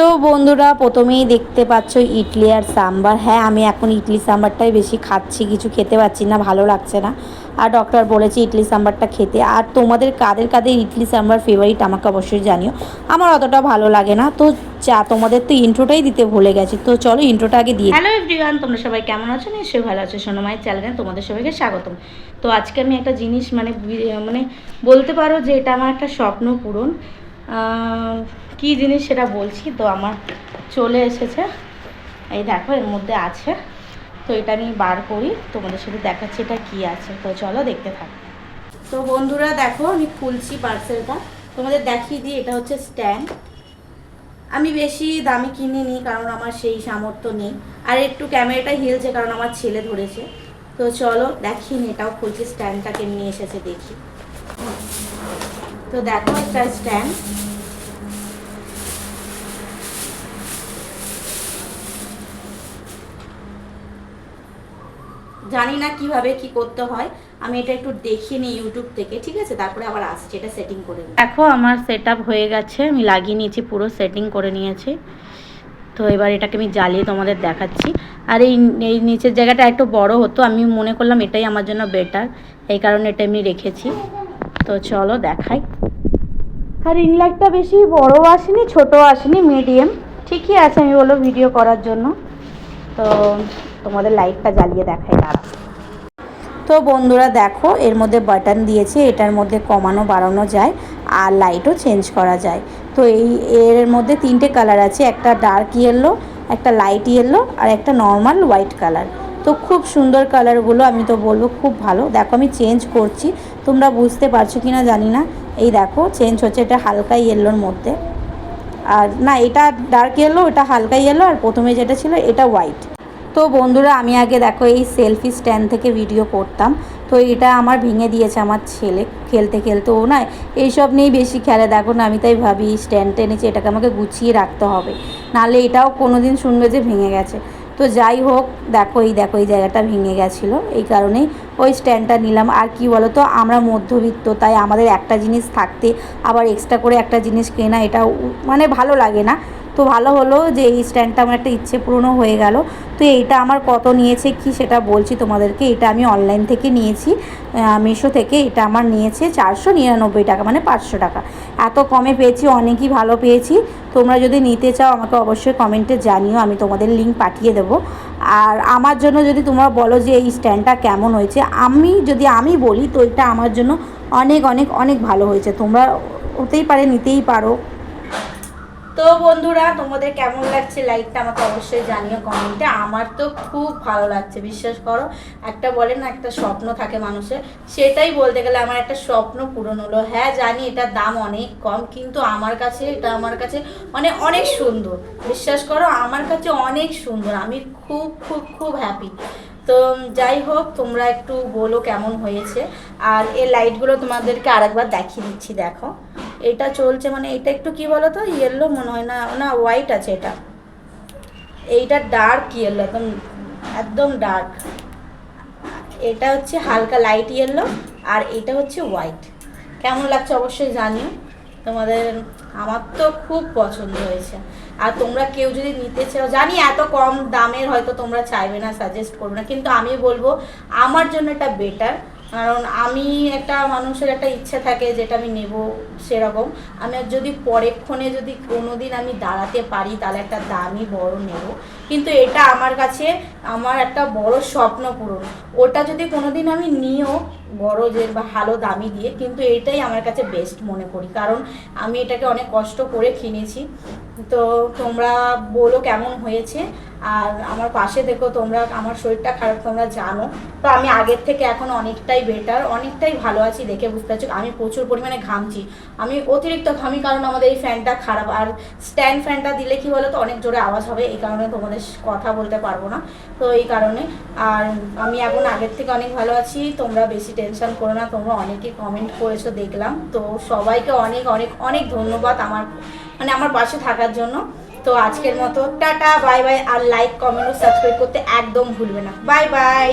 তো বন্ধুরা, প্রথমেই দেখতে পাচ্ছ ইডলি আর সাম্বার। হ্যাঁ আমি এখন ইডলি সাম্বারটাই বেশি খাচ্ছি, কিছু খেতে পাচ্ছি না, ভালো লাগছে না। আর ডক্টর বলেছে ইডলি সাম্বারটা খেতে। আর তোমাদের কাদের কাদের ইডলি সাম্বার ফেভারিট আমাকে অবশ্যই জানিও। আমার অতটা ভালো লাগে না। তো চা, তোমাদের তো ইন্ট্রোটাই দিতে ভুলে গেছি। তো চলো ইন্ট্রোটা আগে দিয়ে হ্যালো এভরিওয়ান তোমরা সবাই কেমন আছো? নিশ্চয়ই ভালো আছো। সোনামায়ের চ্যানেলে তোমাদের সবাইকে স্বাগতম। তো আজকে আমি একটা জিনিস মানে মানে বলতে পারো যে এটা আমার একটা স্বপ্ন পূরণ। কি জিনিস সেটা বলছি? তো আমার চলে এসেছে। এই দেখো, এর মধ্যে আছে। তো এটা আমি বার করি। তোমাদের সাথে দেখাচ্ছি এটা কি আছে। তো চলো দেখতে থাকো। তো বন্ধুরা, দেখো, আমি খুলছি পার্সেলটা তোমাদের দেখিয়ে দিই, এটা হচ্ছে স্ট্যান্ড আমি বেশি দামি কিনিনি, কারণ আমার সেই সামর্থ্য নেই। আর একটু ক্যামেরাটা হিলছে, কারণ আমার ছেলে ধরেছে। তো চলো, দেখিয়ে নি, এটাও খুলছি স্ট্যান্ডটাকে নিয়ে এসেছে দেখি। তো দেখো একটা স্ট্যান্ড জানি না কীভাবে কি করতে হয়। আমি এটা একটু দেখিয়ে নিই ইউটিউব থেকে, ঠিক আছে? তারপরে আবার আসছি, এটা সেটিং করে। দেখো, আমার সেট হয়ে গেছে, আমি লাগিয়ে নিয়েছি, পুরো সেটিং করে নিয়েছি। তো এবার এটাকে আমি জ্বালিয়ে তোমাদের দেখাচ্ছি। আর এই এই নিচের জায়গাটা একটু বড় হতো, আমি মনে করলাম এটাই আমার জন্য বেটার এই কারণে এটা আমি রেখেছি। তো চলো দেখাই। আর রিং লাইটটা বেশি বড় আসেনি, ছোট আসেনি মিডিয়াম ঠিকই আছে আমি বলো ভিডিও করার জন্য। তো তোমাদের লাইটটা জ্বালিয়ে দেখাই দাঁড়া তো বন্ধুরা দেখো, এর মধ্যে বাটন দিয়েছে, এটার মধ্যে কমানো, বাড়ানো যায়, আর লাইটও চেঞ্জ করা যায়। তো এই, এর মধ্যে তিনটে কালার আছে, একটা ডার্ক ইয়েলো একটা লাইট ইয়েলো আর একটা নর্মাল হোয়াইট কালার তো খুব সুন্দর কালারগুলো আমি তো বলব, খুব ভালো। দেখো আমি চেঞ্জ করছি, তোমরা বুঝতে পারছ কি না জানি না। এই দেখো চেঞ্জ হচ্ছে, এটা হালকা ইয়েলোর মধ্যে। আর না, এটা ডার্ক ইয়েলো এটা হালকা ইয়েলো আর প্রথমে যেটা ছিল, এটা হোয়াইট তো বন্ধুরা, আমি আগে দেখো এই সেলফি স্ট্যান্ড থেকে ভিডিও করতাম। তো এটা আমার ভেঙে দিয়েছে আমার ছেলে, খেলতে খেলতে। ও না, এইসব নিয়েই বেশি খেলে। দেখো না, আমি তাই ভাবি স্ট্যান্ড টেনেছি এটাকে আমাকে গুছিয়ে রাখতে হবে। নাহলে এটাও কোনো দিন শুনবে যে ভেঙে গেছে। তো যাই হোক, দেখো এই দেখো এই জায়গাটা ভেঙে গেছিল। এই কারণেই ওই স্ট্যান্ডটা নিলাম। আর কি বলো তো আমরা মধ্যবিত্ত, তাই আমাদের একটা জিনিস থাকতে আবার এক্সট্রা করে একটা জিনিস কেনা, এটা মানে ভালো লাগে না। তো ভালো হলো যে এই স্ট্যান্ডটা আমার একটা ইচ্ছে পূরণও হয়ে গেল। তো এইটা আমার কত নিয়েছে, কি সেটা বলছি তোমাদেরকে। এটা আমি অনলাইন থেকে নিয়েছি। মিশো থেকে এটা আমার নিয়েছে চারশো নিরানব্বই টাকা মানে পাঁচশো টাকা। এত কমে পেয়েছি, অনেকই ভালো পেয়েছি। তোমরা যদি নিতে চাও আমাকে অবশ্যই কমেন্টে জানিও, আমি তোমাদের লিঙ্ক পাঠিয়ে দেবো। আর আমার জন্য যদি তোমরা বলো যে এই স্ট্যান্ডটা কেমন হয়েছে, আমি যদি আমি বলি তো এটা আমার জন্য অনেক অনেক অনেক ভালো হয়েছে। তোমরা হতেই পারে, নিতেই পারো। তো বন্ধুরা, তোমাদের কেমন লাগছে লাইটটা আমাকে অবশ্যই জানিও কমেন্টে আমার তো খুব ভালো লাগছে, বিশ্বাস করো। একটা বলে না, একটা স্বপ্ন থাকে মানুষের। সেটাই বলতে গেলে আমার একটা স্বপ্ন পূরণ হলো। হ্যাঁ জানি এটার দাম অনেক কম, কিন্তু আমার কাছে, এটা আমার কাছে মানে অনেক সুন্দর। বিশ্বাস করো, আমার কাছে অনেক সুন্দর। আমি খুব খুব খুব হ্যাপি তো যাই হোক, তোমরা একটু বলো কেমন হয়েছে। আর এই লাইটগুলো তোমাদেরকে আরেকবার দেখিয়ে দিচ্ছি, দেখো। এটা চলছে মানে এটা একটু কি বলো তো ইয়েলো মনে হয় না না হোয়াইট আছে এটা। এইটা ডার্ক ইয়েলো একদম একদম ডার্ক এটা হচ্ছে হালকা লাইট ইয়েলো আর এটা হচ্ছে হোয়াইট কেমন লাগছে অবশ্যই জানিও। তোমাদের, আমার তো খুব পছন্দ হয়েছে। আর তোমরা কেউ যদি নিতে চাও, জানি এত কম দামের হয়তো তোমরা চাইবে না সাজেস্ট করবে না, কিন্তু আমি বলব, আমার জন্য এটা বেটার কারণ আমি একটা মানুষের একটা ইচ্ছা থাকে যেটা আমি নেব সেরকম। আমি যদি পরেক্ষণে যদি কোনো দিন আমি দাঁড়াতে পারি, তাহলে একটা দামি বড় নেব। কিন্তু এটা আমার কাছে, আমার একটা বড় স্বপ্ন পূরণ। ওটা যদি কোনো দিন আমি নিয়েও যে বা ভালো দামি দিয়ে, কিন্তু এটাই আমার কাছে বেস্ট মনে করি। কারণ আমি এটাকে অনেক কষ্ট করে কিনেছি। তো তোমরা বলো কেমন হয়েছে। আর আমার পাশে দেখো, তোমরা, আমার শরীরটা খারাপ, তোমরা জানো। তো আমি আগের থেকে এখন অনেকটাই বেটার অনেকটাই ভালো আছি দেখে বুঝতে পারছ। আমি প্রচুর পরিমাণে ঘামছি। আমি অতিরিক্ত ঘামি কারণ আমাদের এই ফ্যানটা খারাপ। আর স্ট্যান্ড ফ্যানটা দিলে কি বলো তো অনেক জোরে আওয়াজ হবে। এই কারণে তোমাদের কথা বলতে পারব না। তো এই কারণে। আর আমি এখন আগের থেকে অনেক ভালো আছি। তোমরা বেশি টেনশন করো না, তোমরা অনেকে কমেন্ট করেছ, দেখলাম। তো সবাইকে অনেক অনেক অনেক ধন্যবাদ আমার মানে আমার পাশে থাকার জন্য। তো আজকের মতো টাটা বাই বাই আর লাইক কমেন্ট ও সাবস্ক্রাইব করতে একদম ভুলবে না। Bye bye